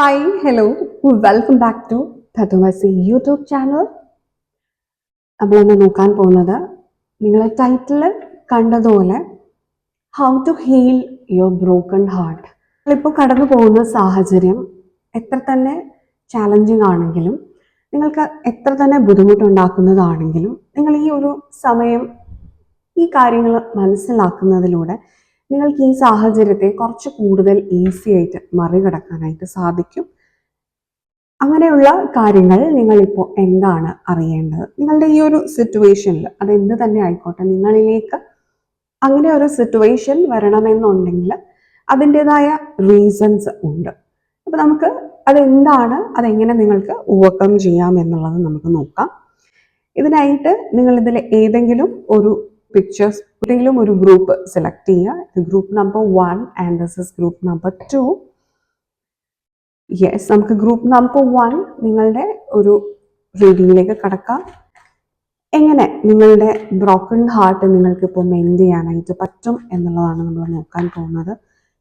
Hi hello welcome back to Tatvamasi YouTube channel നമ്മളിന്ന് നോക്കാൻ പോകുന്നത് നിങ്ങൾ ടൈറ്റിൽ കണ്ടതുപോലെ how to heal your broken heart നിങ്ങളിപ്പോൾ കടന്നു പോകുന്ന സാഹചര്യം എത്ര തന്നെ ചാലഞ്ചിങ് ആണെങ്കിലും നിങ്ങൾക്ക് എത്ര തന്നെ ബുദ്ധിമുട്ടുണ്ടാക്കുന്നതാണെങ്കിലും നിങ്ങൾ ഈ ഒരു സമയം ഈ കാര്യങ്ങൾ മനസ്സിലാക്കുന്നതിലൂടെ നിങ്ങൾക്ക് ഈ സാഹചര്യത്തെ കുറച്ച് കൂടുതൽ ഈസി ആയിട്ട് മറികടക്കാനായിട്ട് സാധിക്കും. അങ്ങനെയുള്ള കാര്യങ്ങൾ നിങ്ങളിപ്പോൾ എന്താണ് അറിയേണ്ടത്? നിങ്ങളുടെ ഈ ഒരു സിറ്റുവേഷനിൽ അത് എന്ത് തന്നെ ആയിക്കോട്ടെ നിങ്ങളിലേക്ക് അങ്ങനെ ഒരു സിറ്റുവേഷൻ വരണമെന്നുണ്ടെങ്കിൽ അതിന്റെതായ റീസൺസ് ഉണ്ട്. അപ്പോൾ നമുക്ക് അതെന്താണ് അതെങ്ങനെ നിങ്ങൾക്ക് ഓവർകം ചെയ്യാം എന്നുള്ളത് നമുക്ക് നോക്കാം. ഇതിനായിട്ട് നിങ്ങളിതിൽ ഏതെങ്കിലും ഒരു പിക്ചേഴ്സ് ഏതെങ്കിലും ഒരു ഗ്രൂപ്പ് സെലക്ട് ചെയ്യുക. Group number one and this is group number two yes നമുക്ക് ഗ്രൂപ്പ് നമ്പർ വൺ നിങ്ങളുടെ ഒരു റീഡിങ്ങിലേക്ക് കടക്കാം. എങ്ങനെ നിങ്ങളുടെ ബ്രോക്കൺ ഹാർട്ട് നിങ്ങൾക്ക് ഇപ്പോൾ മെൻഡ് ചെയ്യാനായിട്ട് പറ്റും എന്നുള്ളതാണ് നമ്മൾ നോക്കാൻ പോകുന്നത്.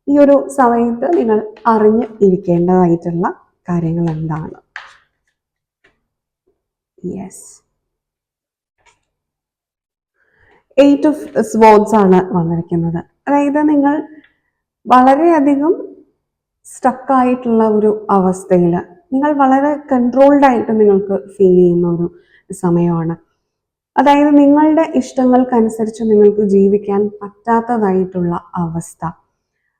ഈ ഒരു സമയത്ത് നിങ്ങൾ അറിഞ്ഞ് ഇരിക്കേണ്ടതായിട്ടുള്ള കാര്യങ്ങൾ എന്താണ്? യെസ് എയ്റ്റ് ഓഫ് സ്വോർഡ്സ് ആണ് വന്നിരിക്കുന്നത്. അതായത് നിങ്ങൾ വളരെയധികം സ്റ്റക്കായിട്ടുള്ള ഒരു അവസ്ഥയിൽ നിങ്ങൾ വളരെ കൺട്രോൾഡ് ആയിട്ട് നിങ്ങൾക്ക് ഫീൽ ചെയ്യുന്ന ഒരു സമയമാണ്. അതായത് നിങ്ങളുടെ ഇഷ്ടങ്ങൾക്കനുസരിച്ച് നിങ്ങൾക്ക് ജീവിക്കാൻ പറ്റാത്തതായിട്ടുള്ള അവസ്ഥ.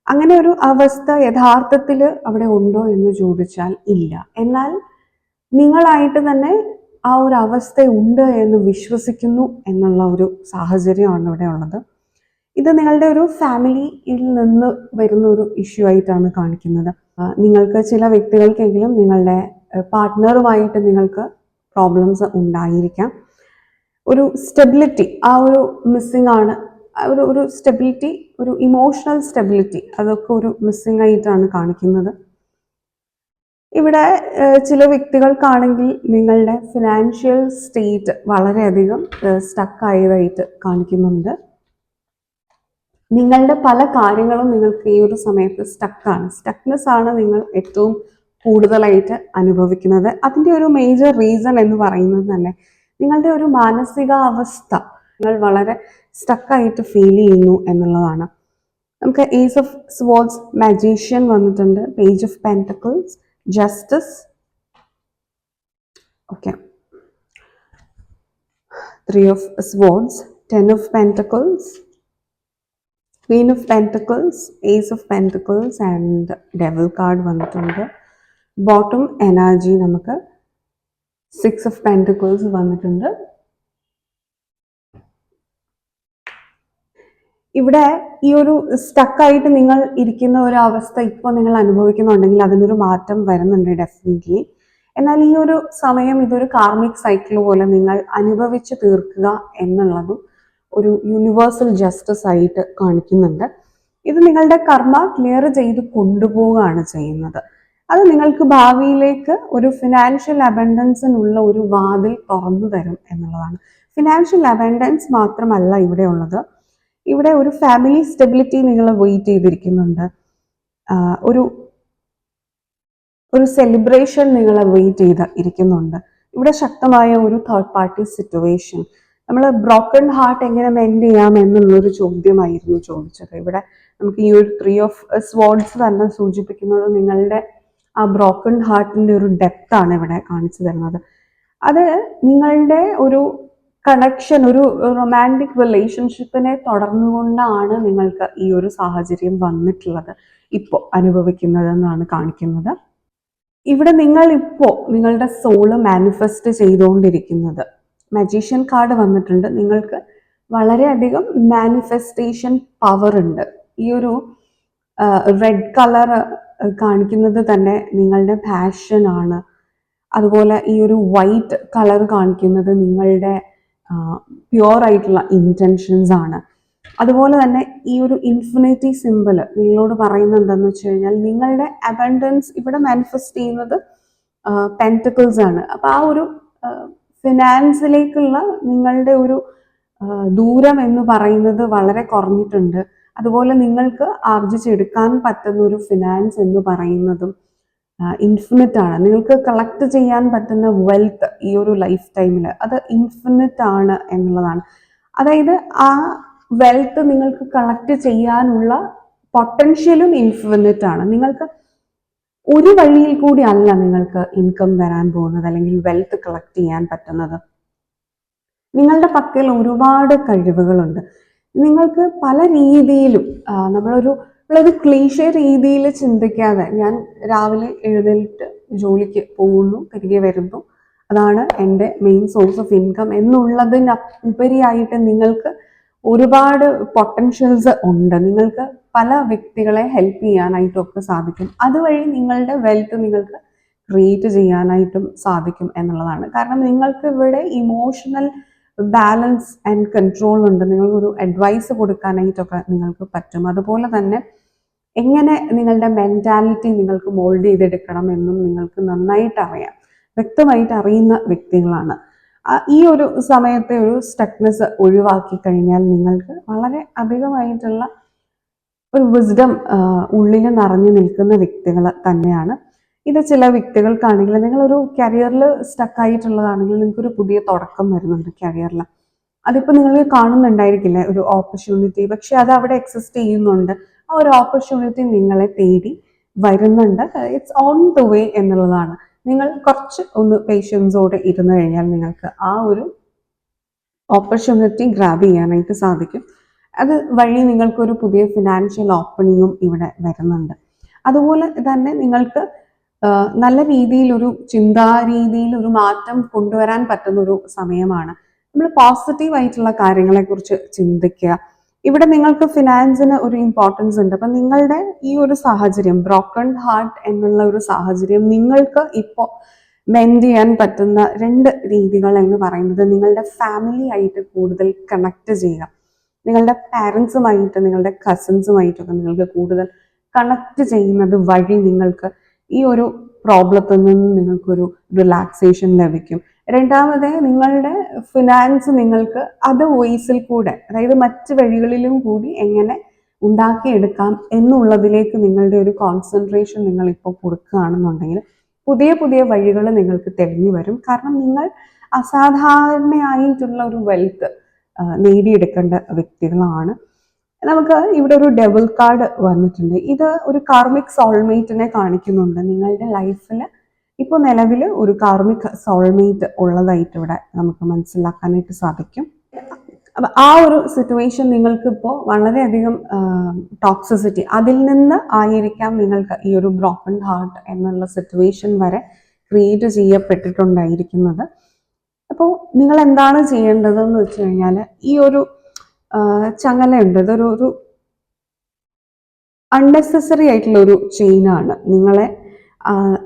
അങ്ങനെ ഒരു അവസ്ഥ യഥാർത്ഥത്തിൽ അവിടെ ഉണ്ടോ എന്ന് ചോദിച്ചാൽ ഇല്ല. എന്നാൽ നിങ്ങളായിട്ട് തന്നെ ആ ഒരു അവസ്ഥ ഉണ്ട് എന്ന് വിശ്വസിക്കുന്നു എന്നുള്ള ഒരു സാഹചര്യമാണ് ഇവിടെ ഉള്ളത്. ഇത് നിങ്ങളുടെ ഒരു ഫാമിലിയിൽ നിന്ന് വരുന്ന ഒരു ഇഷ്യൂ ആയിട്ടാണ് കാണിക്കുന്നത്. നിങ്ങൾക്ക് ചില വ്യക്തികൾക്കെങ്കിലും നിങ്ങളുടെ പാർട്ട്ണറുമായിട്ട് നിങ്ങൾക്ക് പ്രോബ്ലംസ് ഉണ്ടായിരിക്കാം. ഒരു സ്റ്റെബിലിറ്റി ആ ഒരു മിസ്സിംഗ് ആണ്. ഒരു ഒരു സ്റ്റെബിലിറ്റി ഒരു ഇമോഷണൽ സ്റ്റെബിലിറ്റി അതൊക്കെ ഒരു മിസ്സിംഗ് ആയിട്ടാണ് കാണിക്കുന്നത്. ഇവിടെ ചില വ്യക്തികൾക്കാണെങ്കിൽ നിങ്ങളുടെ ഫിനാൻഷ്യൽ സ്റ്റേറ്റ് വളരെയധികം സ്റ്റക്കായതായിട്ട് കാണിക്കുന്നുണ്ട്. നിങ്ങളുടെ പല കാര്യങ്ങളും നിങ്ങൾക്ക് ഈ ഒരു സമയത്ത് സ്റ്റക്കാണ് സ്റ്റക്നെസ് ആണ് നിങ്ങൾ ഏറ്റവും കൂടുതലായിട്ട് അനുഭവിക്കുന്നത്. അതിന്റെ ഒരു മേജർ റീസൺ എന്ന് പറയുന്നത് തന്നെ നിങ്ങളുടെ ഒരു മാനസികാവസ്ഥ നിങ്ങൾ വളരെ സ്റ്റക്കായിട്ട് ഫീൽ ചെയ്യുന്നു എന്നുള്ളതാണ്. നമുക്ക് ഏസ് ഓഫ് സ്പോർട്സ് മാജീഷ്യൻ വന്നിട്ടുണ്ട്. Page of pentacles justice okay three of sports ten of pentacles queen of pentacles ace of pentacles and devil card വന്നിട്ടുണ്ട് ബോട്ടം എനർജി നമുക്ക് സിക്സ് ഓഫ് പെൻറ്റക്കിൾസ് വന്നിട്ടുണ്ട് ഇവിടെ ഈ ഒരു സ്റ്റക്കായിട്ട് നിങ്ങൾ ഇരിക്കുന്ന ഒരു അവസ്ഥ ഇപ്പോൾ നിങ്ങൾ അനുഭവിക്കുന്നുണ്ടെങ്കിൽ അതിനൊരു മാറ്റം വരുന്നുണ്ട് ഡെഫിനറ്റ്ലി എന്നാൽ ഈ ഒരു സമയം ഇതൊരു കാർമിക് സൈക്കിൾ പോലെ നിങ്ങൾ അനുഭവിച്ച് തീർക്കുക എന്നുള്ളതും ഒരു യൂണിവേഴ്സൽ ജസ്റ്റിസ് ആയിട്ട് കാണിക്കുന്നുണ്ട്. ഇത് നിങ്ങളുടെ കർമ്മ ക്ലിയർ ചെയ്ത് കൊണ്ടുപോവുകയാണ് ചെയ്യുന്നത്. അത് നിങ്ങൾക്ക് ഭാവിയിലേക്ക് ഒരു ഫിനാൻഷ്യൽ അബൻഡൻസിനുള്ള ഒരു വാതിൽ തുറന്നു തരും എന്നുള്ളതാണ്. ഫിനാൻഷ്യൽ അബൻഡൻസ് മാത്രമല്ല ഇവിടെ ഉള്ളത്. ഇവിടെ ഒരു ഫാമിലി സ്റ്റെബിലിറ്റി നിങ്ങൾ വെയിറ്റ് ചെയ്തിരിക്കുന്നുണ്ട്. ഒരു ഒരു സെലിബ്രേഷൻ നിങ്ങൾ വെയിറ്റ് ചെയ്ത് ഇരിക്കുന്നുണ്ട്. ഇവിടെ ശക്തമായ ഒരു തേർഡ് പാർട്ടി സിറ്റുവേഷൻ നമ്മൾ ബ്രോക്കൺ ഹാർട്ട് എങ്ങനെ മെൻഡ് ചെയ്യാം എന്നുള്ളൊരു ചോദ്യമായിരുന്നു ചോദിച്ചത്. ഇവിടെ നമുക്ക് ഈ ഒരു ത്രീ ഓഫ് സ്വാർഡ്സ് തന്നെ സൂചിപ്പിക്കുന്നത് നിങ്ങളുടെ ആ ബ്രോക്കൺ ഹാർട്ടിന്റെ ഒരു ഡെപ്ത് ആണ് ഇവിടെ കാണിച്ചു തരുന്നത്. അത് നിങ്ങളുടെ ഒരു കണക്ഷൻ ഒരു റൊമാന്റിക് റിലേഷൻഷിപ്പിനെ തുടർന്നുകൊണ്ടാണ് നിങ്ങൾക്ക് ഈ ഒരു സാഹചര്യം വന്നിട്ടുള്ളത്. ഇപ്പോൾ അനുഭവിക്കുന്നതെന്നാണ് കാണിക്കുന്നത്. ഇവിടെ നിങ്ങൾ ഇപ്പോൾ നിങ്ങളുടെ സോൾ മാനിഫെസ്റ്റ് ചെയ്തുകൊണ്ടിരിക്കുന്നത്. മജീഷ്യൻ കാർഡ് വന്നിട്ടുണ്ട്. നിങ്ങൾക്ക് വളരെയധികം മാനിഫെസ്റ്റേഷൻ പവർ ഉണ്ട്. ഈ ഒരു റെഡ് കളർ കാണിക്കുന്നത് തന്നെ നിങ്ങളുടെ പാഷനാണ് അതുപോലെ ഈ ഒരു വൈറ്റ് കളർ കാണിക്കുന്നത് നിങ്ങളുടെ പ്യുവർ ആയിട്ടുള്ള ഇന്റൻഷൻസ് ആണ്. അതുപോലെ തന്നെ ഈ ഒരു ഇൻഫിനിറ്റി സിമ്പിൾ നിങ്ങളോട് പറയുന്നത് എന്താണെന്ന് വെച്ച് കഴിഞ്ഞാൽ നിങ്ങളുടെ അബൻഡൻസ് ഇവിടെ മാനിഫെസ്റ്റ് ചെയ്യുന്നത് പെന്റക്കിൾസ് ആണ്. അപ്പോൾ ആ ഒരു ഫിനാൻസിലേക്കുള്ള നിങ്ങളുടെ ഒരു ദൂരം എന്ന് പറയുന്നത് വളരെ കുറഞ്ഞിട്ടുണ്ട്. അതുപോലെ നിങ്ങൾക്ക് ആർജിച്ചെടുക്കാൻ പറ്റുന്ന ഒരു ഫിനാൻസ് എന്ന് പറയുന്നതും ഇൻഫിനിറ്റ് ആണ്. നിങ്ങൾക്ക് കളക്ട് ചെയ്യാൻ പറ്റുന്ന വെൽത്ത് ഈ ഒരു ലൈഫ് ടൈമിൽ അത് ഇൻഫിനിറ്റ് ആണ് എന്നുള്ളതാണ്. അതായത് ആ വെൽത്ത് നിങ്ങൾക്ക് കളക്ട് ചെയ്യാനുള്ള പൊട്ടൻഷ്യലും ഇൻഫിനിറ്റ് ആണ്. നിങ്ങൾക്ക് ഒരു വഴിയിൽ കൂടി അല്ല നിങ്ങൾക്ക് ഇൻകം വരാൻ പോകുന്നത് അല്ലെങ്കിൽ വെൽത്ത് കളക്ട് ചെയ്യാൻ പറ്റുന്നത്. നിങ്ങളുടെ പക്കൽ ഒരുപാട് കഴിവുകളുണ്ട്. നിങ്ങൾക്ക് പല രീതിയിലും നമ്മളൊരു നമ്മളൊരു ക്ലീശ രീതിയിൽ ചിന്തിക്കാതെ ഞാൻ രാവിലെ എഴുന്നേറ്റ് ജോലിക്ക് പോകുന്നു തിരികെ വരുന്നു. അതാണ് എന്റെ മെയിൻ സോഴ്സ് ഓഫ് ഇൻകം എന്നുള്ളതിന് ഉപരിയായിട്ട് നിങ്ങൾക്ക് ഒരുപാട് പൊട്ടൻഷ്യൽസ് ഉണ്ട്. നിങ്ങൾക്ക് പല വ്യക്തികളെ ഹെൽപ്പ് ചെയ്യാനായിട്ടൊക്കെ സാധിക്കും. അതുവഴി നിങ്ങളുടെ വെൽത്ത് നിങ്ങൾക്ക് ക്രിയേറ്റ് ചെയ്യാനായിട്ടും സാധിക്കും എന്നുള്ളതാണ്. കാരണം നിങ്ങൾക്ക് ഇവിടെ ഇമോഷണൽ ബാലൻസ് ആൻഡ് കൺട്രോൾ ഉണ്ട്. നിങ്ങൾക്കൊരു അഡ്വൈസ് കൊടുക്കാനായിട്ടൊക്കെ നിങ്ങൾക്ക് പറ്റും. അതുപോലെ തന്നെ എങ്ങനെ നിങ്ങളുടെ മെന്റാലിറ്റി നിങ്ങൾക്ക് മോൾഡ് ചെയ്തെടുക്കണം എന്നും നിങ്ങൾക്ക് നന്നായിട്ട് അറിയാം. വ്യക്തമായിട്ട് അറിയുന്ന വ്യക്തികളാണ്. ഈ ഒരു സമയത്തെ ഒരു സ്റ്റക്നെസ് ഒഴിവാക്കി കഴിഞ്ഞാൽ നിങ്ങൾക്ക് വളരെ അധികമായിട്ടുള്ള ഒരു വിസ്ഡം ഉള്ളിൽ നിറഞ്ഞു നിൽക്കുന്ന വ്യക്തികൾ തന്നെയാണ്. ഇത് ചില വ്യക്തികൾക്കാണെങ്കിൽ നിങ്ങളൊരു കരിയറിൽ സ്റ്റക്കായിട്ടുള്ളതാണെങ്കിൽ നിങ്ങൾക്കൊരു പുതിയ തുടക്കം വരുന്നുണ്ട് കരിയറിൽ അതിപ്പോൾ നിങ്ങൾ കാണുന്നുണ്ടായിരിക്കില്ല ഒരു ഓപ്പർച്യൂണിറ്റി പക്ഷെ അത് അവിടെ എക്സിസ്റ്റ് ചെയ്യുന്നുണ്ട്. ആ ഒരു ഓപ്പർച്യൂണിറ്റി നിങ്ങളെ തേടി വരുന്നുണ്ട്. ഇറ്റ്സ് ഓൺ ദ വേ എന്നുള്ളതാണ്. നിങ്ങൾ കുറച്ച് ഒന്ന് പേഷ്യൻസോടെ ഇരുന്നു കഴിഞ്ഞാൽ നിങ്ങൾക്ക് ആ ഒരു ഓപ്പർച്യൂണിറ്റി ഗ്രാബ് ചെയ്യാനായിട്ട് സാധിക്കും. അത് വഴി നിങ്ങൾക്ക് ഒരു പുതിയ ഫിനാൻഷ്യൽ ഓപ്പണിങ്ങും ഇവിടെ വരുന്നുണ്ട്. അതുപോലെ തന്നെ നിങ്ങൾക്ക് നല്ല രീതിയിൽ ഒരു ചിന്താ രീതിയിൽ ഒരു മാറ്റം കൊണ്ടുവരാൻ പറ്റുന്ന ഒരു സമയമാണ്. നമ്മൾ പോസിറ്റീവ് ആയിട്ടുള്ള കാര്യങ്ങളെക്കുറിച്ച് ചിന്തിക്കുക ഇവിടെ നിങ്ങൾക്ക് ഫിനാൻസിന് ഒരു ഇമ്പോർട്ടൻസ് ഉണ്ട്. അപ്പം നിങ്ങളുടെ ഈ ഒരു സാഹചര്യം ബ്രോക്കൺ ഹാർട്ട് എന്നുള്ള ഒരു സാഹചര്യം നിങ്ങൾക്ക് ഇപ്പോൾ മെൻഡ് ചെയ്യാൻ പറ്റുന്ന രണ്ട് രീതികൾ എന്ന് പറയുന്നത് നിങ്ങളുടെ ഫാമിലി ആയിട്ട് കൂടുതൽ കണക്ട് ചെയ്യുക. നിങ്ങളുടെ പാരൻസുമായിട്ട് നിങ്ങളുടെ കസിൻസുമായിട്ടൊക്കെ നിങ്ങൾക്ക് കൂടുതൽ കണക്ട് ചെയ്യുന്നത് വഴി നിങ്ങൾക്ക് ഈ ഒരു പ്രോബ്ലത്തിൽ നിന്ന് നിങ്ങൾക്കൊരു റിലാക്സേഷൻ ലഭിക്കും. രണ്ടാമത് നിങ്ങളുടെ ഫിനാൻസ് നിങ്ങൾക്ക് അത് വോയിസിൽ കൂടെ അതായത് മറ്റ് വഴികളിലും കൂടി എങ്ങനെ ഉണ്ടാക്കിയെടുക്കാം എന്നുള്ളതിലേക്ക് നിങ്ങളുടെ ഒരു കോൺസെൻട്രേഷൻ നിങ്ങൾ ഇപ്പോൾ കൊടുക്കുകയാണെന്നുണ്ടെങ്കിൽ പുതിയ പുതിയ വഴികൾ നിങ്ങൾക്ക് തെളിഞ്ഞു വരും. കാരണം നിങ്ങൾ അസാധാരണയായിട്ടുള്ള ഒരു വെൽത്ത് നേടിയെടുക്കേണ്ട വ്യക്തികളാണ്. നമുക്ക് ഇവിടെ ഒരു ഡബിൾ കാർഡ് വന്നിട്ടുണ്ട്. ഇത് ഒരു കാർമിക് സോൾമേറ്റിനെ കാണിക്കുന്നുണ്ട്. നിങ്ങളുടെ ലൈഫിൽ ഇപ്പോൾ നിലവിൽ ഒരു കാർമിക് സോൾമേറ്റ് ഉള്ളതായിട്ട് ഇവിടെ നമുക്ക് മനസ്സിലാക്കാനായിട്ട് സാധിക്കും. ആ ഒരു സിറ്റുവേഷൻ നിങ്ങൾക്ക് ഇപ്പോൾ വളരെയധികം ടോക്സിസിറ്റി അതിൽ നിന്ന് ആയിരിക്കാം നിങ്ങൾക്ക് ഈ ഒരു ബ്രോക്കൺ ഹാർട്ട് എന്നുള്ള സിറ്റുവേഷൻ വരെ ക്രിയേറ്റ് ചെയ്യപ്പെട്ടിട്ടുണ്ടായിരിക്കുന്നത്. അപ്പോൾ നിങ്ങൾ എന്താണ് ചെയ്യേണ്ടതെന്ന് വെച്ച് കഴിഞ്ഞാൽ ഈ ഒരു ചങ്ങലയുണ്ട്. ഇതൊരു ഒരു അൺനെസസറി ആയിട്ടുള്ള ഒരു ചെയിനാണ് നിങ്ങളെ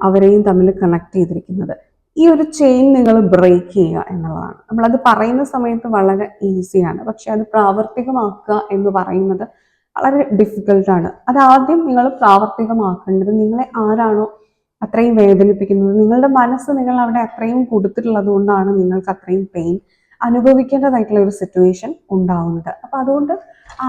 അവരെയും തമ്മിൽ കണക്ട് ചെയ്തിരിക്കുന്നത്. ഈ ഒരു ചെയിൻ നിങ്ങൾ ബ്രേക്ക് ചെയ്യുക എന്നുള്ളതാണ്. നമ്മളത് പറയുന്ന സമയത്ത് വളരെ ഈസിയാണ് പക്ഷെ അത് പ്രാവർത്തികമാക്കുക എന്ന് പറയുന്നത് വളരെ ഡിഫിക്കൽട്ടാണ് അത് ആദ്യം നിങ്ങൾ പ്രാവർത്തികമാക്കേണ്ടത് നിങ്ങളെ ആരാണോ അത്രയും വേദനിപ്പിക്കുന്നത് നിങ്ങളുടെ മനസ്സ് നിങ്ങൾ അവിടെ അത്രയും കൊടുത്തിട്ടുള്ളത് കൊണ്ടാണ് നിങ്ങൾക്ക് അത്രയും പെയിൻ അനുഭവിക്കേണ്ടതായിട്ടുള്ള ഒരു സിറ്റുവേഷൻ ഉണ്ടാവുന്നത്. അപ്പൊ അതുകൊണ്ട്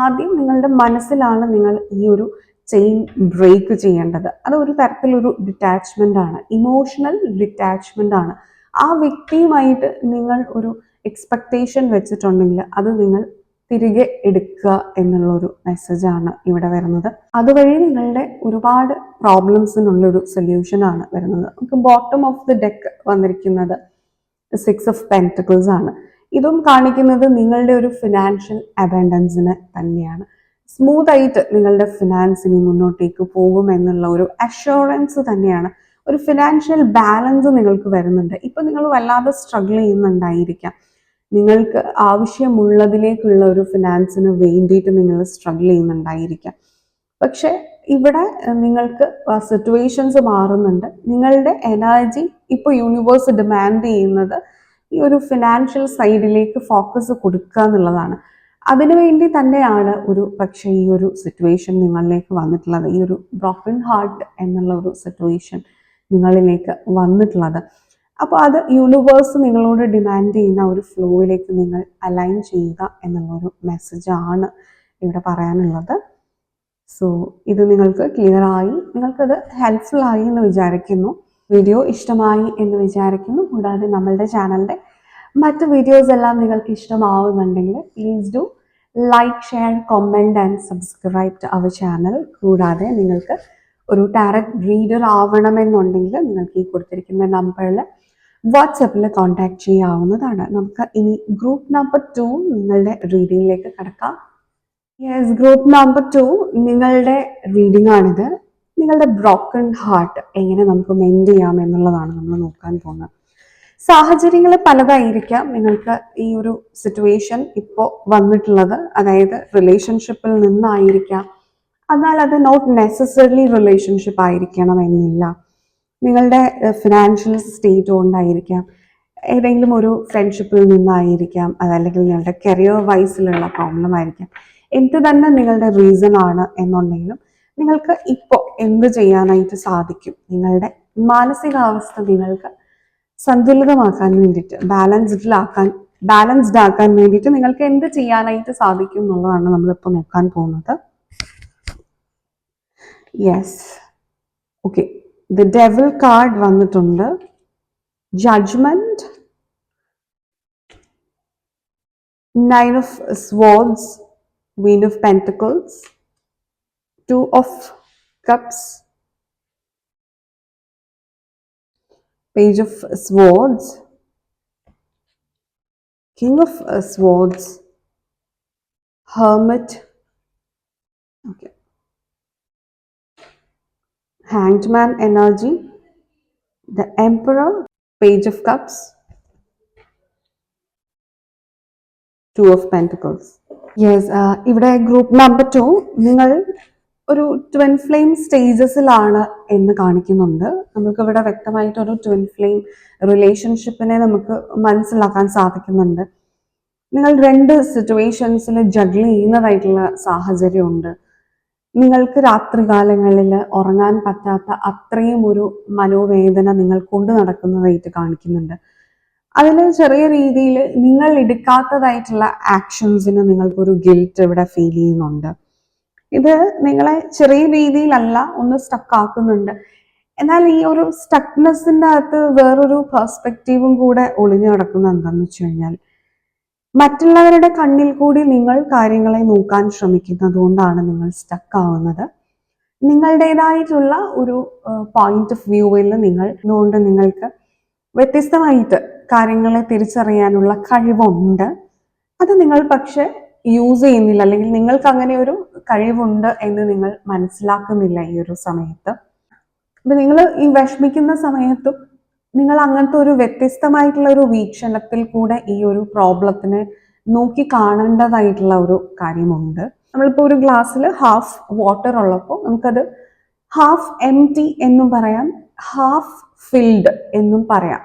ആദ്യം നിങ്ങളുടെ മനസ്സിലാണ് നിങ്ങൾ ഈ ഒരു ചെയിൻ ബ്രേക്ക് ചെയ്യേണ്ടത്. അത് ഒരു തരത്തിലൊരു ഡിറ്റാച്ച്മെന്റ് ആണ്. ഇമോഷണൽ ഡിറ്റാച്ച്മെന്റ് ആണ്. ആ വ്യക്തിയുമായിട്ട് നിങ്ങൾ ഒരു എക്സ്പെക്റ്റേഷൻ വെച്ചിട്ടുണ്ടെങ്കിൽ അത് നിങ്ങൾ തിരികെ എടുക്കുക എന്നുള്ളൊരു മെസ്സേജാണ് ഇവിടെ വരുന്നത്. അതുവഴി നിങ്ങളുടെ ഒരുപാട് പ്രോബ്ലംസിനുള്ളൊരു സൊല്യൂഷനാണ് വരുന്നത്. നമുക്ക് ബോട്ടം ഓഫ് ദി ഡെക്ക് വന്നിരിക്കുന്നത് സിക്സ് ഓഫ് പെന്റക്കിൾസ് ആണ്. ഇതും കാണിക്കുന്നത് നിങ്ങളുടെ ഒരു ഫിനാൻഷ്യൽ അബൻഡൻസിനെ തന്നെയാണ്. സ്മൂത്ത് ആയിട്ട് നിങ്ങളുടെ ഫിനാൻസ് ഇനി മുന്നോട്ടേക്ക് പോകും എന്നുള്ള ഒരു അഷുറൻസ് തന്നെയാണ്. ഒരു ഫിനാൻഷ്യൽ ബാലൻസ് നിങ്ങൾക്ക് വരുന്നുണ്ട്. ഇപ്പൊ നിങ്ങൾ വല്ലാതെ സ്ട്രഗിൾ ചെയ്യുന്നുണ്ടായിരിക്കാം. നിങ്ങൾക്ക് ആവശ്യമുള്ളതിലേക്കുള്ള ഒരു ഫിനാൻസിന് വേണ്ടിയിട്ട് നിങ്ങൾ സ്ട്രഗിൾ ചെയ്യുന്നുണ്ടായിരിക്കാം. പക്ഷെ ഇവിടെ നിങ്ങൾക്ക് സിറ്റുവേഷൻസ് മാറുന്നുണ്ട്. നിങ്ങളുടെ എനർജി ഇപ്പോൾ യൂണിവേഴ്സ് ഡിമാൻഡ് ചെയ്യുന്നത് ഈ ഒരു ഫിനാൻഷ്യൽ സൈഡിലേക്ക് ഫോക്കസ് കൊടുക്കുക എന്നുള്ളതാണ്. അതിനുവേണ്ടി തന്നെയാണ് ഒരു പക്ഷേ ഈ ഒരു സിറ്റുവേഷൻ നിങ്ങളിലേക്ക് വന്നിട്ടുള്ളത്. ഈ ഒരു ബ്രോക്കൺ ഹാർട്ട് എന്നുള്ള ഒരു സിറ്റുവേഷൻ നിങ്ങളിലേക്ക് വന്നിട്ടുള്ളത്. അപ്പോൾ അത് യൂണിവേഴ്സ് നിങ്ങളോട് ഡിമാൻഡ് ചെയ്യുന്ന ഒരു ഫ്ലോയിലേക്ക് നിങ്ങൾ അലൈൻ ചെയ്യുക എന്നുള്ള ഒരു മെസ്സേജാണ് ഇവിടെ പറയാനുള്ളത്. സോ ഇത് നിങ്ങൾക്ക് ക്ലിയർ ആയി. നിങ്ങൾക്കത് ഹെൽപ്ഫുൾ ആയി എന്ന് വിചാരിക്കുന്നു. വീഡിയോ ഇഷ്ടമായി എന്ന് വിചാരിക്കുന്നു. കൂടാതെ നമ്മളുടെ ചാനലിന്റെ മറ്റ് വീഡിയോസ് എല്ലാം നിങ്ങൾക്ക് ഇഷ്ടമാവുന്നുണ്ടെങ്കിൽ please do like share comment and subscribe to our channel കൂടാതെ നിങ്ങൾക്ക് ഒരു ടാരറ്റ് റീഡർ ആവണമെന്നുണ്ടെങ്കിൽ നിങ്ങൾക്ക് ഈ കൊടുത്തിരിക്കുന്ന നമ്പറിൽ വാട്സപ്പിൽ കോൺടാക്ട് ചെയ്യാവുന്നതാണ്. നമുക്ക് ഇനി ഗ്രൂപ്പ് നമ്പർ ടു നിങ്ങളുടെ റീഡിങ്ങിലേക്ക് കടക്കാം. യെസ് ഗ്രൂപ്പ് നമ്പർ ടു നിങ്ങളുടെ റീഡിംഗ് ആണിത്. നിങ്ങളുടെ ബ്രോക്കൺ ഹാർട്ട് എങ്ങനെ നമുക്ക് മെൻഡ് ചെയ്യാം എന്നുള്ളതാണ് നമ്മൾ നോക്കാൻ പോകുന്നത്. സാഹചര്യങ്ങൾ പലതായിരിക്കാം നിങ്ങൾക്ക് ഈ ഒരു സിറ്റുവേഷൻ ഇപ്പോൾ വന്നിട്ടുള്ളത്. അതായത് റിലേഷൻഷിപ്പിൽ നിന്നായിരിക്കാം. എന്നാൽ അത് നോട്ട് നെസസറിലി റിലേഷൻഷിപ്പ് ആയിരിക്കണം എന്നില്ല. നിങ്ങളുടെ ഫിനാൻഷ്യൽ സ്റ്റേറ്റ് കൊണ്ടായിരിക്കാം. ഏതെങ്കിലും ഒരു ഫ്രണ്ട്ഷിപ്പിൽ നിന്നായിരിക്കാം. അതല്ലെങ്കിൽ നിങ്ങളുടെ കരിയർ വൈസിലുള്ള പ്രോബ്ലം ആയിരിക്കാം. എന്ത് തന്നെ നിങ്ങളുടെ റീസൺ ആണ് എന്നുണ്ടെങ്കിലും നിങ്ങൾക്ക് ഇപ്പോൾ എന്ത് ചെയ്യാനായിട്ട് സാധിക്കും? നിങ്ങളുടെ മാനസികാവസ്ഥ നിങ്ങൾക്ക് സന്തുലിതമാക്കാൻ വേണ്ടിയിട്ട് ബാലൻസ്ഡിലാക്കാൻ ബാലൻസ്ഡ് ആക്കാൻ വേണ്ടിയിട്ട് നിങ്ങൾക്ക് എന്ത് ചെയ്യാനായിട്ട് സാധിക്കും എന്നുള്ളതാണ് നമ്മളിപ്പോൾ നോക്കാൻ പോകുന്നത്. Yes okay the devil card വന്നിട്ടുണ്ട്. Judgement nine of swords queen of pentacles two of cups Page of Swords, King of uh, Swords, Hermit, okay, Hanged Man energy, the Emperor, Page of Cups, Two of Pentacles. Yes ഇവിടെ group number to നിങ്ങൾ ഒരു twin flame സ്റ്റേജസിലാണ് എന്ന് കാണിക്കുന്നുണ്ട്. നമുക്ക് ഇവിടെ വ്യക്തമായിട്ട് ഒരു twin flame റിലേഷൻഷിപ്പിനെ നമുക്ക് മനസ്സിലാക്കാൻ സാധിക്കുന്നുണ്ട്. നിങ്ങൾ രണ്ട് സിറ്റുവേഷൻസിൽ ജഗിൾ ചെയ്യുന്നതായിട്ടുള്ള സാഹചര്യമുണ്ട്. നിങ്ങൾക്ക് രാത്രികാലങ്ങളിൽ ഉറങ്ങാൻ പറ്റാത്ത അത്രയും ഒരു മനോവേദന നിങ്ങൾ കൊണ്ടു നടക്കുന്നതായിട്ട് കാണിക്കുന്നുണ്ട്. അതിൽ ചെറിയ രീതിയിൽ നിങ്ങൾ എടുക്കാത്തതായിട്ടുള്ള ആക്ഷൻസിന് നിങ്ങൾക്കൊരു ഗിൽറ്റ് ഇവിടെ ഫീൽ ചെയ്യുന്നുണ്ട്. ഇത് നിങ്ങളെ ചെറിയ രീതിയിലല്ല ഒന്ന് സ്റ്റക്ക് ആക്കുന്നുണ്ട്. എന്നാൽ ഈ ഒരു സ്റ്റക്നെസ്സിന്റെ അകത്ത് വേറൊരു പെർസ്പെക്റ്റീവും കൂടെ ഒളിഞ്ഞു കിടക്കുന്ന എന്താണെന്ന് വെച്ച് കഴിഞ്ഞാൽ മറ്റുള്ളവരുടെ കണ്ണിൽ കൂടി നിങ്ങൾ കാര്യങ്ങളെ നോക്കാൻ ശ്രമിക്കുന്നത് കൊണ്ടാണ് നിങ്ങൾ സ്റ്റക്ക് ആവുന്നത്. നിങ്ങളുടേതായിട്ടുള്ള ഒരു പോയിന്റ് ഓഫ് വ്യൂവിൽ നിങ്ങൾ അതുകൊണ്ട് നിങ്ങൾക്ക് വ്യത്യസ്തമായിട്ട് കാര്യങ്ങളെ തിരിച്ചറിയാനുള്ള കഴിവുണ്ട്. അത് നിങ്ങൾ പക്ഷെ യൂസ് ചെയ്യുന്നില്ല. അല്ലെങ്കിൽ നിങ്ങൾക്ക് അങ്ങനെ ഒരു കഴിവുണ്ട് എന്ന് നിങ്ങൾ മനസ്സിലാക്കുന്നില്ല ഈ ഒരു സമയത്ത്. അപ്പൊ നിങ്ങൾ ഈ വിഷമിക്കുന്ന സമയത്തും നിങ്ങൾ അങ്ങനത്തെ ഒരു വ്യത്യസ്തമായിട്ടുള്ള ഒരു വീക്ഷണത്തിൽ കൂടെ ഈ ഒരു പ്രോബ്ലത്തിനെ നോക്കി കാണേണ്ടതായിട്ടുള്ള ഒരു കാര്യമുണ്ട്. നമ്മളിപ്പോൾ ഒരു ഗ്ലാസ്സിൽ ഹാഫ് വാട്ടർ ഉള്ളപ്പോൾ നമുക്കത് ഹാഫ് എം ടി എന്നും പറയാം ഹാഫ് ഫിൽഡ് എന്നും പറയാം.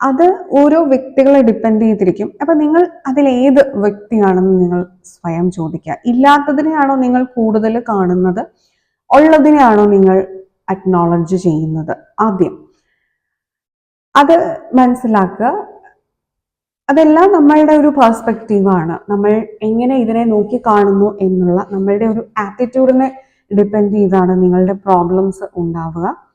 അത് ഓരോ വ്യക്തികളെ ഡിപ്പെൻഡ് ചെയ്തിരിക്കും. അപ്പൊ നിങ്ങൾ അതിൽ ഏത് വ്യക്തിയാണെന്ന് നിങ്ങൾ സ്വയം ചോദിക്കുക. ഇല്ലാത്തതിനെയാണോ നിങ്ങൾ കൂടുതൽ കാണുന്നത്? ഉള്ളതിനെയാണോ നിങ്ങൾ അക്നോളജ് ചെയ്യുന്നത്? ആദ്യം. അത് മനസ്സിലാക്കുക. അതെല്ലാം നമ്മളുടെ ഒരു പേഴ്സ്പെക്റ്റീവാണ് നമ്മൾ എങ്ങനെ ഇതിനെ നോക്കി കാണുന്നു എന്നുള്ള നമ്മളുടെ ഒരു ആറ്റിറ്റ്യൂഡിനെ ഡിപ്പെൻഡ് ചെയ്താണ് നിങ്ങളുടെ പ്രോബ്ലംസ് ഉണ്ടാവുക.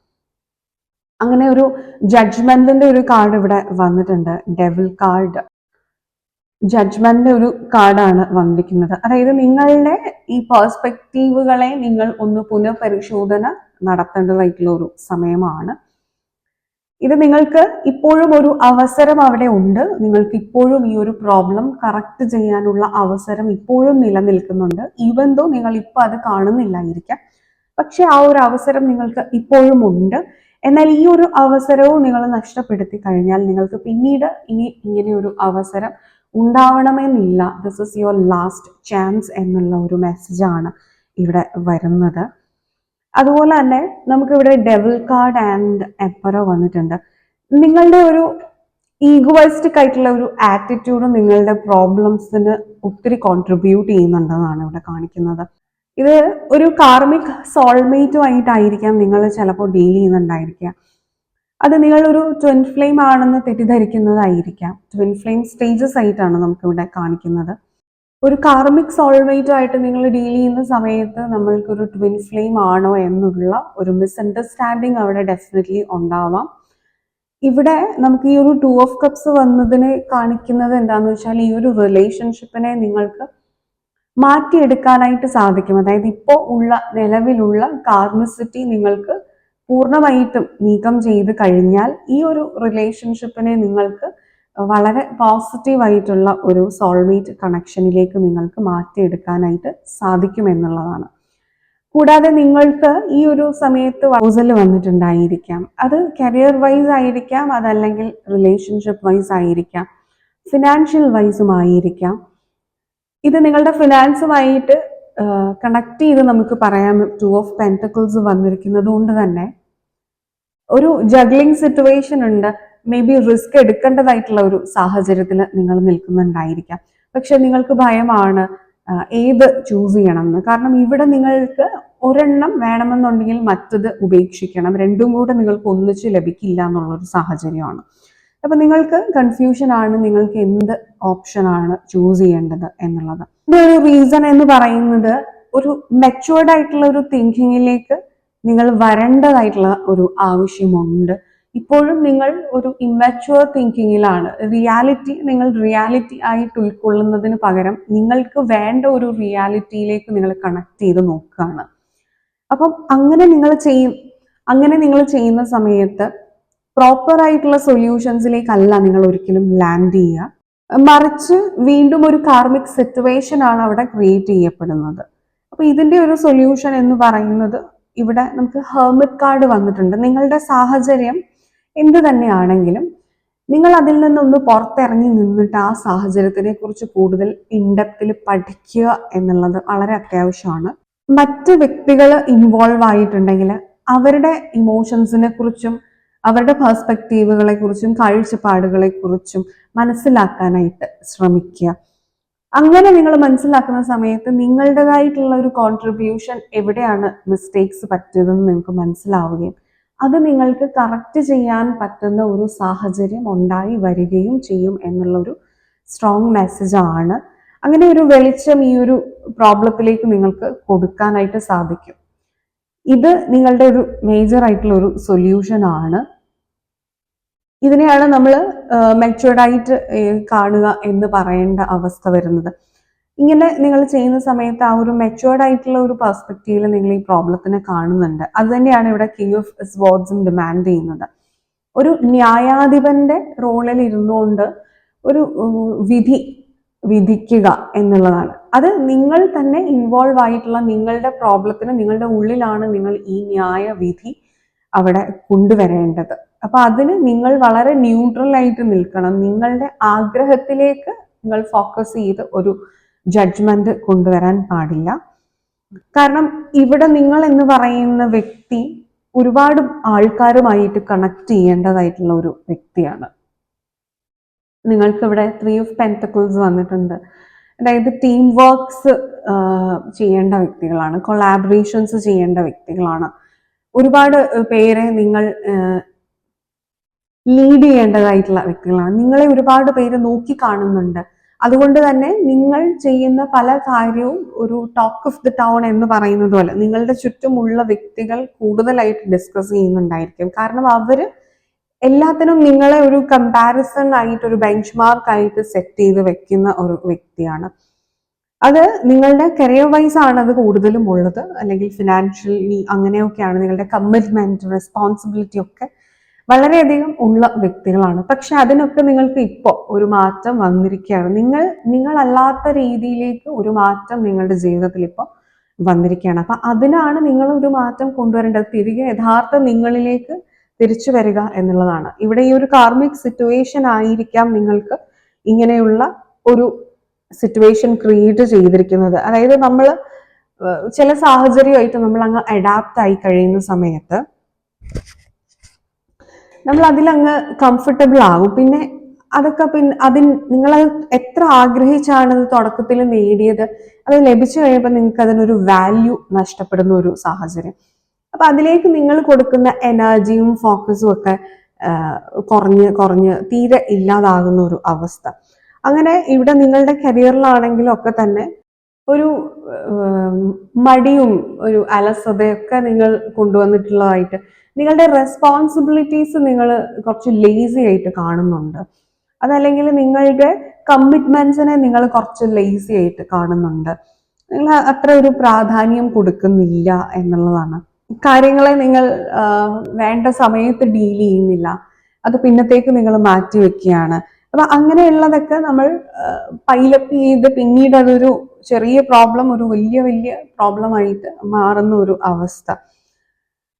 അങ്ങനെ ഒരു ജഡ്ജ്മെന്റിന്റെ ഒരു കാർഡ് ഇവിടെ വന്നിട്ടുണ്ട്. ഡെവിൽ കാർഡ് ജഡ്ജ്മെന്റിന്റെ ഒരു കാർഡാണ് വന്നിരിക്കുന്നത്. അതായത് നിങ്ങളുടെ ഈ പേഴ്സ്പെക്റ്റീവുകളെ നിങ്ങൾ ഒന്ന് പുനഃപരിശോധന നടത്തേണ്ടതായിട്ടുള്ള ഒരു സമയമാണ്. ഇത് നിങ്ങൾക്ക് ഇപ്പോഴും ഒരു അവസരം അവിടെ ഉണ്ട്. നിങ്ങൾക്ക് ഇപ്പോഴും ഈ ഒരു പ്രോബ്ലം കറക്റ്റ് ചെയ്യാനുള്ള അവസരം ഇപ്പോഴും നിലനിൽക്കുന്നുണ്ട്. ഈവൻ ദോ നിങ്ങൾ ഇപ്പൊ അത് കാണുന്നില്ലായിരിക്കാം. പക്ഷെ ആ ഒരു അവസരം നിങ്ങൾക്ക് ഇപ്പോഴും ഉണ്ട്. എന്നാൽ ഈ ഒരു അവസരവും നിങ്ങൾ നഷ്ടപ്പെടുത്തി കഴിഞ്ഞാൽ നിങ്ങൾക്ക് പിന്നീട് ഇനി ഇങ്ങനെ ഒരു അവസരം ഉണ്ടാവണമെന്നില്ല. This is your last chance എന്നുള്ള ഒരു മെസ്സേജാണ് ഇവിടെ വരുന്നത്. അതുപോലെ തന്നെ നമുക്കിവിടെ ഡെവിൾ കാർഡ് ആൻഡ് എപ്പറോ വന്നിട്ടുണ്ട്. നിങ്ങളുടെ ഒരു ഈഗോയിസ്റ്റിക് ആയിട്ടുള്ള ഒരു ആറ്റിറ്റ്യൂഡ് നിങ്ങളുടെ പ്രോബ്ലംസിന് ഒത്തിരി കോൺട്രിബ്യൂട്ട് ചെയ്യുന്നുണ്ടെന്നാണ് ഇവിടെ കാണിക്കുന്നത്. ഇത് ഒരു കാർമിക് സോൾമേറ്റുമായിട്ടായിരിക്കാം നിങ്ങൾ ചിലപ്പോൾ ഡീൽ ചെയ്യുന്നുണ്ടായിരിക്കുക. അത് നിങ്ങൾ ഒരു ട്വിൻ ഫ്ലെയിം ആണെന്ന് തെറ്റിദ്ധരിക്കുന്നതായിരിക്കാം. ട്വിൻ ഫ്ലെയിം സ്റ്റേജസ് ആയിട്ടാണ് നമുക്ക് ഇവിടെ കാണിക്കുന്നത്. ഒരു കാർമിക് സോൾമേറ്റ് ആയിട്ട് നിങ്ങൾ ഡീൽ ചെയ്യുന്ന സമയത്ത് നമ്മൾക്കൊരു ട്വിൻ ഫ്ലെയിം ആണോ എന്നുള്ള ഒരു മിസ്അണ്ടർസ്റ്റാൻഡിങ് അവിടെ ഡെഫിനറ്റ്ലി ഉണ്ടാവാം. ഇവിടെ നമുക്ക് ഈ ഒരു ടു ഓഫ് കപ്സ് വന്നതിനെ കാണിക്കുന്നത് എന്താണെന്ന് വെച്ചാൽ ഈ ഒരു റിലേഷൻഷിപ്പിനെ നിങ്ങൾക്ക് മാറ്റിയെടുക്കാനായിട്ട് സാധിക്കും. അതായത് ഇപ്പോൾ ഉള്ള നിലവിലുള്ള കാർമിസിറ്റി നിങ്ങൾക്ക് പൂർണമായിട്ടും നീക്കം ചെയ്ത് കഴിഞ്ഞാൽ ഈ ഒരു റിലേഷൻഷിപ്പിനെ നിങ്ങൾക്ക് വളരെ പോസിറ്റീവായിട്ടുള്ള ഒരു സോൾമേറ്റ് കണക്ഷനിലേക്ക് നിങ്ങൾക്ക് മാറ്റിയെടുക്കാനായിട്ട് സാധിക്കും എന്നുള്ളതാണ്. കൂടാതെ നിങ്ങൾക്ക് ഈ ഒരു സമയത്ത് വൗസൽ വന്നിട്ടുണ്ടായിരിക്കാം. അത് കരിയർ വൈസ് ആയിരിക്കാം അതല്ലെങ്കിൽ റിലേഷൻഷിപ്പ് വൈസ് ആയിരിക്കാം ഫിനാൻഷ്യൽ വൈസും ആയിരിക്കാം. ഇത് നിങ്ങളുടെ ഫിനാൻസുമായിട്ട് കണക്ട് ചെയ്ത് നമുക്ക് പറയാം. ടു ഓഫ് പെന്റക്കിൾസ് വന്നിരിക്കുന്നത് കൊണ്ട് തന്നെ. ഒരു ജഗ്ലിംഗ് സിറ്റുവേഷൻ ഉണ്ട്. മേ ബി റിസ്ക് എടുക്കേണ്ടതായിട്ടുള്ള ഒരു സാഹചര്യത്തിൽ നിങ്ങൾ നിൽക്കുന്നുണ്ടായിരിക്കാം. പക്ഷെ നിങ്ങൾക്ക് ഭയമാണ് ഏത് ചൂസ് ചെയ്യണം എന്ന് കാരണം ഇവിടെ നിങ്ങൾക്ക് ഒരെണ്ണം വേണമെന്നുണ്ടെങ്കിൽ മറ്റത് ഉപേക്ഷിക്കണം. രണ്ടും കൂടെ നിങ്ങൾക്ക് ഒന്നിച്ച് ലഭിക്കില്ല എന്നുള്ളൊരു സാഹചര്യമാണ്. അപ്പൊ നിങ്ങൾക്ക് കൺഫ്യൂഷൻ ആണ് നിങ്ങൾക്ക് എന്ത് ഓപ്ഷൻ ആണ് ചൂസ് ചെയ്യേണ്ടത് എന്നുള്ളത്. ഒരു റീസൺ എന്ന് പറയുന്നത് ഒരു മെച്ചുവേർഡ് ആയിട്ടുള്ള ഒരു തിങ്കിങ്ങിലേക്ക് നിങ്ങൾ വരേണ്ടതായിട്ടുള്ള ഒരു ആവശ്യമുണ്ട്. ഇപ്പോഴും നിങ്ങൾ ഒരു ഇമ്മച്ചുവർ തിങ്കിങ്ങിലാണ് റിയാലിറ്റി നിങ്ങൾ റിയാലിറ്റി ആയിട്ട് ഉൾക്കൊള്ളുന്നതിന് പകരം നിങ്ങൾക്ക് വേണ്ട ഒരു റിയാലിറ്റിയിലേക്ക് നിങ്ങൾ കണക്ട് ചെയ്ത് നോക്കുകയാണ് അപ്പം അങ്ങനെ നിങ്ങൾ ചെയ്യും. അങ്ങനെ നിങ്ങൾ ചെയ്യുന്ന സമയത്ത് പ്രോപ്പർ ആയിട്ടുള്ള സൊല്യൂഷൻസിലേക്കല്ല നിങ്ങൾ ഒരിക്കലും ലാൻഡ് ചെയ്യുക. മറിച്ച് വീണ്ടും ഒരു കാർമിക് സിറ്റുവേഷൻ ആണ് അവിടെ ക്രിയേറ്റ് ചെയ്യപ്പെടുന്നത്. അപ്പൊ ഇതിന്റെ ഒരു സൊല്യൂഷൻ എന്ന് പറയുന്നത് ഇവിടെ നമുക്ക് ഹെർമിറ്റ് കാർഡ് വന്നിട്ടുണ്ട്. നിങ്ങളുടെ സാഹചര്യം എന്ത് തന്നെയാണെങ്കിലും നിങ്ങൾ അതിൽ നിന്നൊന്ന് പുറത്തിറങ്ങി നിന്നിട്ട് ആ സാഹചര്യത്തിനെ കുറിച്ച് കൂടുതൽ ഇൻഡെപ്തിൽ പഠിക്കുക എന്നുള്ളത് വളരെ അത്യാവശ്യമാണ്. മറ്റ് വ്യക്തികൾ ഇൻവോൾവ് ആയിട്ടുണ്ടെങ്കിൽ അവരുടെ ഇമോഷൻസിനെ കുറിച്ചും അവരുടെ പെർസ്പെക്റ്റീവുകളെ കുറിച്ചും കാഴ്ചപ്പാടുകളെ കുറിച്ചും മനസ്സിലാക്കാനായിട്ട് ശ്രമിക്കുക. അങ്ങനെ നിങ്ങൾ മനസ്സിലാക്കുന്ന സമയത്ത് നിങ്ങളുടേതായിട്ടുള്ള ഒരു കോൺട്രിബ്യൂഷൻ എവിടെയാണ് മിസ്റ്റേക്സ് പറ്റിയതെന്ന് നിങ്ങൾക്ക് മനസ്സിലാവുകയും അത് നിങ്ങൾക്ക് കറക്റ്റ് ചെയ്യാൻ പറ്റുന്ന ഒരു സാഹചര്യം ഉണ്ടായി വരികയും ചെയ്യും എന്നുള്ളൊരു സ്ട്രോങ് മെസ്സേജ് ആണ്. അങ്ങനെ ഒരു വെളിച്ചം ഈ ഒരു പ്രോബ്ലത്തിലേക്ക് നിങ്ങൾക്ക് കൊടുക്കാനായിട്ട് സാധിക്കും. ഇത് നിങ്ങളുടെ ഒരു മേജർ ആയിട്ടുള്ള ഒരു സൊല്യൂഷൻ ആണ്. ഇതിനെയാണ് നമ്മൾ മെച്ചുവേർഡായിട്ട് കാണുക എന്ന് പറയേണ്ട അവസ്ഥ വരുന്നത്. ഇങ്ങനെ നിങ്ങൾ ചെയ്യുന്ന സമയത്ത് ആ ഒരു മെച്ചുവേർഡ് ആയിട്ടുള്ള ഒരു പെർസ്പെക്റ്റീവിൽ നിങ്ങൾ ഈ പ്രോബ്ലത്തിനെ കാണുന്നുണ്ട്. അത് തന്നെയാണ് ഇവിടെ കിങ് ഓഫ് സ്വാർഡ്സും ഡിമാൻഡ് ചെയ്യുന്നത്. ഒരു ന്യായാധിപന്റെ റോളിൽ ഇരുന്നുകൊണ്ട് ഒരു വിധി വിധിക്കുക എന്നുള്ളതാണ്. അത് നിങ്ങൾ തന്നെ ഇൻവോൾവ് ആയിട്ടുള്ള നിങ്ങളുടെ പ്രോബ്ലത്തിന് നിങ്ങളുടെ ഉള്ളിലാണ് നിങ്ങൾ ഈ ന്യായ വിധി അവിടെ കൊണ്ടുവരേണ്ടത്. അപ്പൊ അതിന് നിങ്ങൾ വളരെ ന്യൂട്രൽ ആയിട്ട് നിൽക്കണം. നിങ്ങളുടെ ആഗ്രഹത്തിലേക്ക് നിങ്ങൾ ഫോക്കസ് ചെയ്ത് ഒരു ജഡ്ജ്മെന്റ് കൊണ്ടുവരാൻ പാടില്ല. കാരണം ഇവിടെ നിങ്ങൾ എന്ന് പറയുന്ന വ്യക്തി ഒരുപാട് ആൾക്കാരുമായിട്ട് കണക്ട് ചെയ്യേണ്ടതായിട്ടുള്ള ഒരു വ്യക്തിയാണ്. നിങ്ങൾക്ക് ഇവിടെ ത്രീ ഓഫ് പെന്റക്കിൾസ് വന്നിട്ടുണ്ട്. അതായത് ടീം വർക്ക്സ് ചെയ്യേണ്ട വ്യക്തികളാണ്. കൊളാബറേഷൻസ് ചെയ്യേണ്ട വ്യക്തികളാണ്. ഒരുപാട് പേരെ നിങ്ങൾ ലീഡ് ചെയ്യേണ്ടതായിട്ടുള്ള വ്യക്തികളാണ്. നിങ്ങളെ ഒരുപാട് പേര് നോക്കി കാണുന്നുണ്ട്. അതുകൊണ്ട് തന്നെ നിങ്ങൾ ചെയ്യുന്ന പല കാര്യവും ഒരു ടോക്ക് ഓഫ് ദി ടൗൺ എന്ന് പറയുന്നത് പോലെ നിങ്ങളുടെ ചുറ്റുമുള്ള വ്യക്തികൾ കൂടുതലായിട്ട് ഡിസ്കസ് ചെയ്യുന്നുണ്ടായിരിക്കും. കാരണം അവർ എല്ലാത്തിനും നിങ്ങളെ ഒരു കമ്പാരിസൺ ആയിട്ട് ഒരു ബെഞ്ച് മാർക്ക് ആയിട്ട് സെറ്റ് ചെയ്ത് വെക്കുന്ന ഒരു വ്യക്തിയാണ്. അത് നിങ്ങളുടെ കരിയർ വൈസ് ആണ് അത് കൂടുതലും ഉള്ളത്. അല്ലെങ്കിൽ ഫിനാൻഷ്യലി അങ്ങനെയൊക്കെയാണ് നിങ്ങളുടെ കമ്മിറ്റ്മെന്റ് റെസ്പോൺസിബിലിറ്റി ഒക്കെ വളരെയധികം ഉള്ള വ്യക്തികളാണ്. പക്ഷെ അതിനൊക്കെ നിങ്ങൾക്ക് ഇപ്പോൾ ഒരു മാറ്റം വന്നിരിക്കുകയാണ്. നിങ്ങൾ നിങ്ങളല്ലാത്ത രീതിയിലേക്ക് ഒരു മാറ്റം നിങ്ങളുടെ ജീവിതത്തിൽ ഇപ്പോൾ വന്നിരിക്കുകയാണ്. അപ്പൊ അതിനാണ് നിങ്ങൾ ഒരു മാറ്റം കൊണ്ടുവരേണ്ടത്. തിരികെ യഥാർത്ഥ നിങ്ങളിലേക്ക് തിരിച്ചു വരിക എന്നുള്ളതാണ്. ഇവിടെ ഈ ഒരു കാർമിക് സിറ്റുവേഷൻ ആയിരിക്കാം നിങ്ങൾക്ക് ഇങ്ങനെയുള്ള ഒരു സിറ്റുവേഷൻ ക്രിയേറ്റ് ചെയ്തിരിക്കുന്നത്. അതായത് നമ്മൾ ചില സാഹചര്യമായിട്ട് നമ്മൾ അങ്ങ് അഡാപ്റ്റ് ആയി കഴിയുന്ന സമയത്ത് നമ്മൾ അതിലങ്ങ് കംഫർട്ടബിൾ ആകും. പിന്നെ അതൊക്കെ പിന്നെ അതിൻ നിങ്ങൾ എത്ര ആഗ്രഹിച്ചാണ് തുടക്കത്തിൽ നേടിയത്? അത് ലഭിച്ചു കഴിയുമ്പോൾ നിങ്ങൾക്ക് അതിനൊരു വാല്യൂ നഷ്ടപ്പെടുന്ന ഒരു സാഹചര്യം. അപ്പൊ അതിലേക്ക് നിങ്ങൾ കൊടുക്കുന്ന എനർജിയും ഫോക്കസും ഒക്കെ കുറഞ്ഞ് കുറഞ്ഞ് തീരെ ഇല്ലാതാകുന്ന ഒരു അവസ്ഥ. അങ്ങനെ ഇവിടെ നിങ്ങളുടെ കരിയറിലാണെങ്കിലും ഒക്കെ തന്നെ ഒരു മടിയും ഒരു അലസതയൊക്കെ നിങ്ങൾ കൊണ്ടുവന്നിട്ടുള്ളതായിട്ട് നിങ്ങളുടെ റെസ്പോൺസിബിലിറ്റീസ് നിങ്ങൾ കുറച്ച് ലേസി ആയിട്ട് കാണുന്നുണ്ട്. അതല്ലെങ്കിൽ നിങ്ങളുടെ കമ്മിറ്റ്മെന്റ്സിനെ നിങ്ങൾ കുറച്ച് ലേസി ആയിട്ട് കാണുന്നുണ്ട്. നിങ്ങൾ അത്ര ഒരു പ്രാധാന്യം കൊടുക്കുന്നില്ല എന്നുള്ളതാണ്. കാര്യങ്ങളെ നിങ്ങൾ വേണ്ട സമയത്ത് ഡീൽ ചെയ്യുന്നില്ല. അത് പിന്നത്തേക്ക് നിങ്ങൾ മാറ്റി വെക്കുകയാണ്. അപ്പൊ അങ്ങനെയുള്ളതൊക്കെ നമ്മൾ പൈലപ്പ് ചെയ്ത് പിന്നീട് അതൊരു ചെറിയ പ്രോബ്ലം ഒരു വലിയ വലിയ പ്രോബ്ലം ആയിട്ട് മാറുന്ന ഒരു അവസ്ഥ.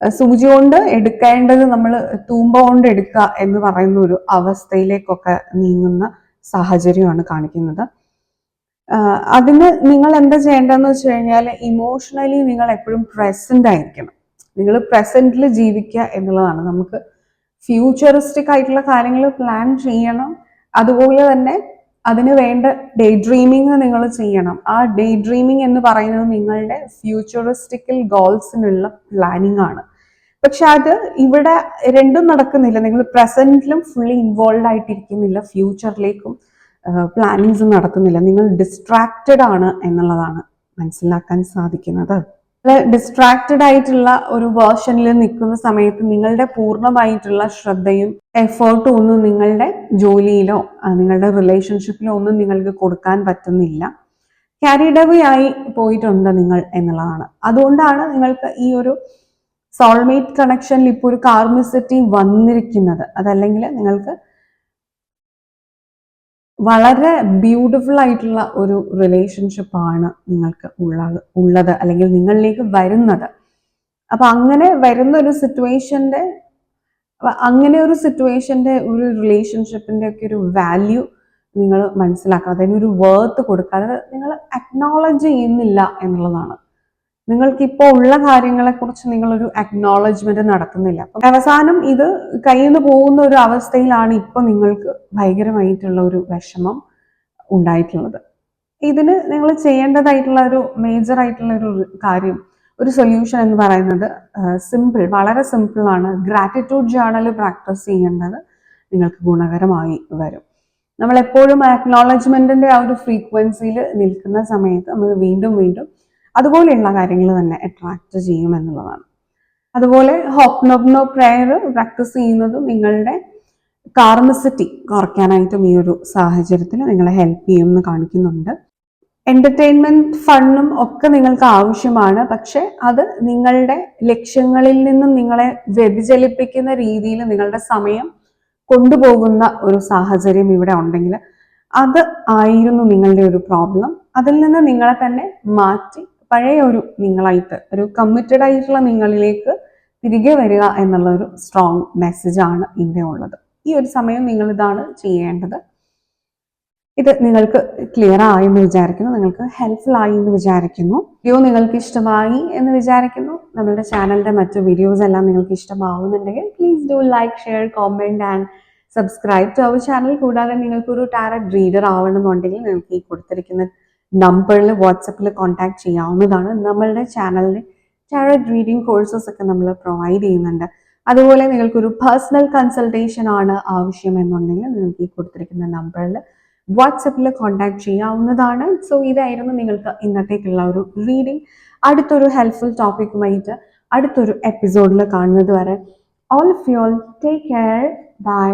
സൂചി കൊണ്ട് എടുക്കേണ്ടത് നമ്മൾ തൂമ്പ കൊണ്ട് എടുക്കുക എന്ന് പറയുന്ന ഒരു അവസ്ഥയിലേക്കൊക്കെ നീങ്ങുന്ന സാഹചര്യമാണ് കാണിക്കുന്നത്. അതിന് നിങ്ങൾ എന്താ ചെയ്യേണ്ടതെന്ന് വെച്ച് കഴിഞ്ഞാൽ ഇമോഷണലി നിങ്ങൾ എപ്പോഴും പ്രസന്റ് ആയിരിക്കണം. നിങ്ങൾ പ്രസന്റിൽ ജീവിക്കുക എന്നുള്ളതാണ്. നമുക്ക് ഫ്യൂച്ചറിസ്റ്റിക് ആയിട്ടുള്ള കാര്യങ്ങൾ പ്ലാൻ ചെയ്യണം. അതുപോലെ തന്നെ അതിന് വേണ്ട ഡേ ഡ്രീമിങ് നിങ്ങൾ ചെയ്യണം. ആ ഡേ ഡ്രീമിങ് എന്ന് പറയുന്നത് നിങ്ങളുടെ ഫ്യൂച്ചറിസ്റ്റിക്കൽ ഗോൾസിനുള്ള പ്ലാനിങ് ആണ്. പക്ഷെ അത് ഇവിടെ രണ്ടും നടക്കുന്നില്ല. നിങ്ങൾ പ്രസന്റിലും ഫുള്ളി ഇൻവോൾവ് ആയിട്ടിരിക്കുന്നില്ല. ഫ്യൂച്ചറിലേക്കും പ്ലാനിങ്സ് നടക്കുന്നില്ല. നിങ്ങൾ ഡിസ്ട്രാക്റ്റഡ് ആണ് എന്നുള്ളതാണ് മനസ്സിലാക്കാൻ സാധിക്കുന്നത്. ഡിസ്ട്രാക്റ്റഡ് ആയിട്ടുള്ള ഒരു വേർഷനിൽ നിൽക്കുന്ന സമയത്ത് നിങ്ങളുടെ പൂർണമായിട്ടുള്ള ശ്രദ്ധയും എഫേർട്ടും ഒന്നും നിങ്ങളുടെ ജോലിയിലോ നിങ്ങളുടെ റിലേഷൻഷിപ്പിലോ ഒന്നും നിങ്ങൾക്ക് കൊടുക്കാൻ പറ്റുന്നില്ല. ക്യാരിഡ് അവേ ആയി പോയിട്ടുണ്ട് നിങ്ങൾ എന്നുള്ളതാണ്. അതുകൊണ്ടാണ് നിങ്ങൾക്ക് ഈ ഒരു സോൾമേറ്റ് കണക്ഷനിൽ ഇപ്പോൾ ഒരു കാർമിസിറ്റി വന്നിരിക്കുന്നത്. അതല്ലെങ്കിൽ നിങ്ങൾക്ക് വളരെ ബ്യൂട്ടിഫുൾ ആയിട്ടുള്ള ഒരു റിലേഷൻഷിപ്പ് ആണ് നിങ്ങൾക്ക് ഉള്ള ഉള്ളത് അല്ലെങ്കിൽ നിങ്ങളിലേക്ക് വരുന്നത്. അപ്പൊ അങ്ങനെ വരുന്ന ഒരു സിറ്റുവേഷന്റെ അങ്ങനെ ഒരു സിറ്റുവേഷന്റെ ഒരു റിലേഷൻഷിപ്പിന്റെ ഒക്കെ ഒരു വാല്യൂ നിങ്ങൾ മനസ്സിലാക്കുക അതിനൊരു വേർത്ത് അത് നിങ്ങൾ അക്നോളജ് ചെയ്യുന്നില്ല എന്നുള്ളതാണ്. നിങ്ങൾക്ക് ഇപ്പോൾ ഉള്ള കാര്യങ്ങളെ കുറിച്ച് നിങ്ങളൊരു അക്നോളജ്മെന്റ് നടത്തുന്നില്ല. അവസാനം ഇത് കയ്യിൽ നിന്ന് പോകുന്ന ഒരു അവസ്ഥയിലാണ് ഇപ്പൊ നിങ്ങൾക്ക് ഭയങ്കരമായിട്ടുള്ള ഒരു വിഷമം ഉണ്ടായിട്ടുള്ളത്. ഇതിന് നിങ്ങൾ ചെയ്യേണ്ടതായിട്ടുള്ള ഒരു മേജർ ആയിട്ടുള്ള ഒരു കാര്യം ഒരു സൊല്യൂഷൻ എന്ന് പറയുന്നത് സിമ്പിൾ വളരെ സിമ്പിൾ ആണ്. ഗ്രാറ്റിറ്റ്യൂഡ് ജേണൽ പ്രാക്ടീസ് ചെയ്യേണ്ടത് നിങ്ങൾക്ക് ഗുണകരമായി വരും. നമ്മൾ എപ്പോഴും അക്നോളജ്മെന്റിന്റെ ആ ഒരു ഫ്രീക്വൻസിയിൽ നിൽക്കുന്ന സമയത്ത് നമ്മൾ വീണ്ടും വീണ്ടും അതുപോലെയുള്ള കാര്യങ്ങൾ തന്നെ അട്രാക്ട് ചെയ്യും എന്നുള്ളതാണ്. അതുപോലെ ഹോപ്നോപ്നോ പ്രയർ പ്രാക്ടീസ് ചെയ്യുന്നത് നിങ്ങളുടെ കാർമസിറ്റി കുറയ്ക്കാനായിട്ടും ഈ ഒരു സാഹചര്യത്തിൽ നിങ്ങളെ ഹെൽപ്പ് ചെയ്യും എന്ന് കാണിക്കുന്നുണ്ട്. എന്റർടൈൻമെന്റ് ഫണ്ടും ഒക്കെ നിങ്ങൾക്ക് ആവശ്യമാണ്. പക്ഷെ അത് നിങ്ങളുടെ ലക്ഷ്യങ്ങളിൽ നിന്നും നിങ്ങളെ വ്യതിചലിപ്പിക്കുന്ന രീതിയിൽ നിങ്ങളുടെ സമയം കൊണ്ടുപോകുന്ന ഒരു സാഹചര്യം ഇവിടെ ഉണ്ടെങ്കിൽ അത് ആയിരുന്നു നിങ്ങളുടെ ഒരു പ്രോബ്ലം അതിൽ നിന്ന് നിങ്ങളെ തന്നെ മാറ്റി പഴയ ഒരു നിങ്ങളായിട്ട് ഒരു കമ്മിറ്റഡ് ആയിട്ടുള്ള നിങ്ങളിലേക്ക് തിരികെ വരിക എന്നുള്ള ഒരു സ്ട്രോങ് മെസ്സേജ് ആണ് ഇവിടെ ഉള്ളത്. ഈ ഒരു സമയം നിങ്ങൾ ഇതാണ് ചെയ്യേണ്ടത്. ഇത് നിങ്ങൾക്ക് ക്ലിയർ ആയി എന്ന് വിചാരിക്കുന്നു നിങ്ങൾക്ക് ഹെൽപ്ഫുൾ ആയി എന്ന് വിചാരിക്കുന്നു. വീഡിയോ നിങ്ങൾക്ക് ഇഷ്ടമായി എന്ന് വിചാരിക്കുന്നു. നമ്മുടെ ചാനലിന്റെ മറ്റു വീഡിയോസ് എല്ലാം നിങ്ങൾക്ക് ഇഷ്ടമാവുന്നുണ്ടെങ്കിൽ please do like share comment and subscribe to our channel കൂടാതെ നിങ്ങൾക്ക് ഒരു ടാരറ്റ് റീഡർ ആവണമെന്നുണ്ടെങ്കിൽ നിങ്ങൾക്ക് ഈ കൊടുത്തിരിക്കുന്ന നമ്പറിൽ വാട്സപ്പിൽ കോൺടാക്ട് ചെയ്യാവുന്നതാണ്. നമ്മളുടെ ചാനലിൽ ടാരറ്റ് റീഡിംഗ് കോഴ്സസ് ഒക്കെ നമ്മൾ പ്രൊവൈഡ് ചെയ്യുന്നുണ്ട്. അതുപോലെ നിങ്ങൾക്കൊരു പേഴ്സണൽ കൺസൾട്ടേഷൻ ആണ് ആവശ്യമെന്നുണ്ടെങ്കിൽ നിങ്ങൾക്ക് ഈ കൊടുത്തിരിക്കുന്ന നമ്പറിൽ വാട്സപ്പിൽ കോൺടാക്ട് ചെയ്യാവുന്നതാണ്. സോ ഇതായിരുന്നു നിങ്ങൾക്ക് ഇന്നത്തേക്കുള്ള ഒരു റീഡിംഗ് അടുത്തൊരു ഹെൽപ്ഫുൾ ടോപ്പിക്കുമായിട്ട് അടുത്തൊരു എപ്പിസോഡിൽ കാണുന്നത് വരെ all of you all take care bye